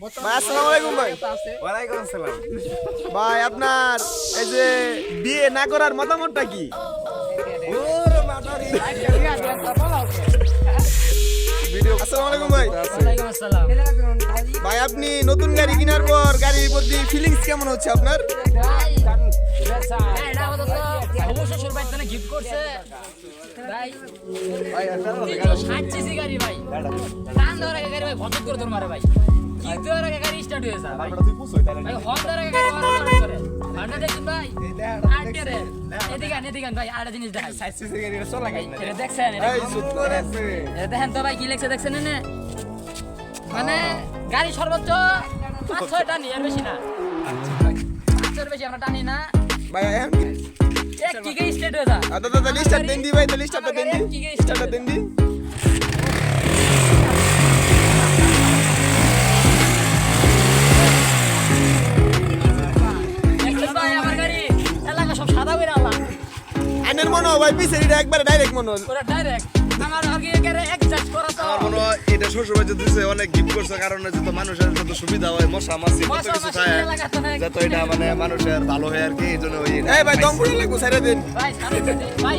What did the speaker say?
ভাই আসসালামু আলাইকুম ভাই। ওয়ালাইকুম আসসালাম। ভাই আপনার এই যে বিয়ে না করার মতামতটা কি? ওরে মাতারি। ভিডিও আসসালামু আলাইকুম ভাই। ওয়ালাইকুম আসসালাম। ভাই আপনি নতুন গাড়ি কেনার পর গাড়ির প্রতি ফিলিংস কেমন হচ্ছে আপনার? হ্যাঁ। ভাই, গাড়ি দেওয়ার আগে গাড়ি ভাই ভচক করে তোর মারে ভাই। kick দেওয়ার আগে গাড়ি হয়ে গাড়ি হর্ন করে। হর্নটা দেখছেন ভাই? আটকে দেন। এদিকে আন, এদিকে আন ভাই, আরেকটা জিনিস দেখাই। এটা দেখছেন? এটা- এই চুপ এটা দেখেন তো ভাই কি লেখছে দেখছেন এনে? মানে গাড়ি সর্বোচ্চ পাঁচ ছয় টানি এর বেশি না ছয়ের বেশি আমরা টানি না ভাই এক কিকে স্টেট হয়ে যায় দাদা দাদা লিস্টার দেন দি ভাই তো লিস্টারটা দেন দি লিস্টারটা দেন দি আইনের মনে হয় ভাই পিছে এটা একবারে ডাইরেক্ট মনে হয়। ওরা ডাইরেক্ট আমার আগে একেবারে একজাস্ট করা তো আমার মনে হয় এটা শ্বশুর বাড়িতে দিছে অনেক গিফট করছে কারণ যত মানুষের যত সুবিধা হয় মশা মাছি কত কিছু খায় যত এটা মানে মানুষের ভালো হয় আর কি এই জন্য ওই এই ভাই দম পুরো লাগবো দেন। ভাই ভাই